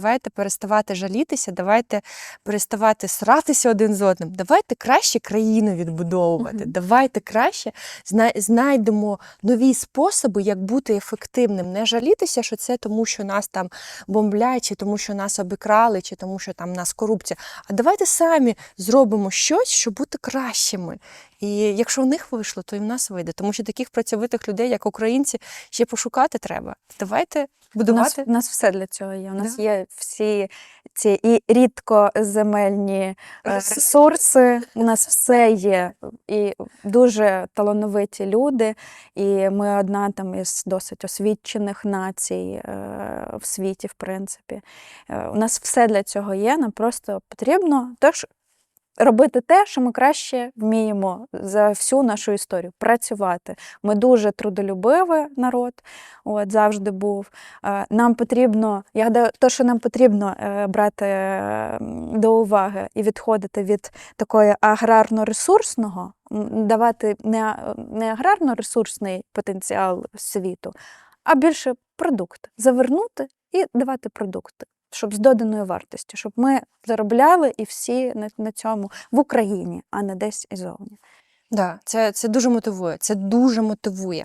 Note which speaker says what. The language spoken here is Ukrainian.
Speaker 1: Давайте переставати жалітися, давайте переставати сратися один з одним. Давайте краще країну відбудовувати.
Speaker 2: Мгм.
Speaker 1: Давайте краще знайдемо нові способи, як бути ефективним. Не жалітися, що це тому, що нас там бомблять, чи тому, що нас обікрали, чи тому, що там нас корупція. А давайте самі зробимо щось, щоб бути кращими. І якщо в них вийшло, то і в нас вийде. Тому що таких працьовитих людей, як українці, ще пошукати треба. Давайте
Speaker 2: У нас, у нас все для цього є. У нас
Speaker 1: Да.
Speaker 2: є всі ці і рідкоземельні
Speaker 1: Ресурси.
Speaker 2: ресурси. У нас все є. І дуже талановиті люди. І ми одна там із досить освічених націй е, в світі, в принципі. Е, У нас все для цього є. Нам просто потрібно теж робити те, що ми краще вміємо за всю нашу історію працювати. Ми дуже трудолюбивий народ, от завжди був. Нам потрібно, я гадаю, то, що нам потрібно е, брати е, до уваги і відходити від такої аграрно-ресурсного, давати не, не аграрно-ресурсний потенціал світу, а більше продукт. Завернути і давати продукти. Щоб з доданою вартістю, щоб ми заробляли і всі на, на цьому в Україні, а не десь ізовні.
Speaker 1: Да, це, це дуже мотивує. Це дуже мотивує.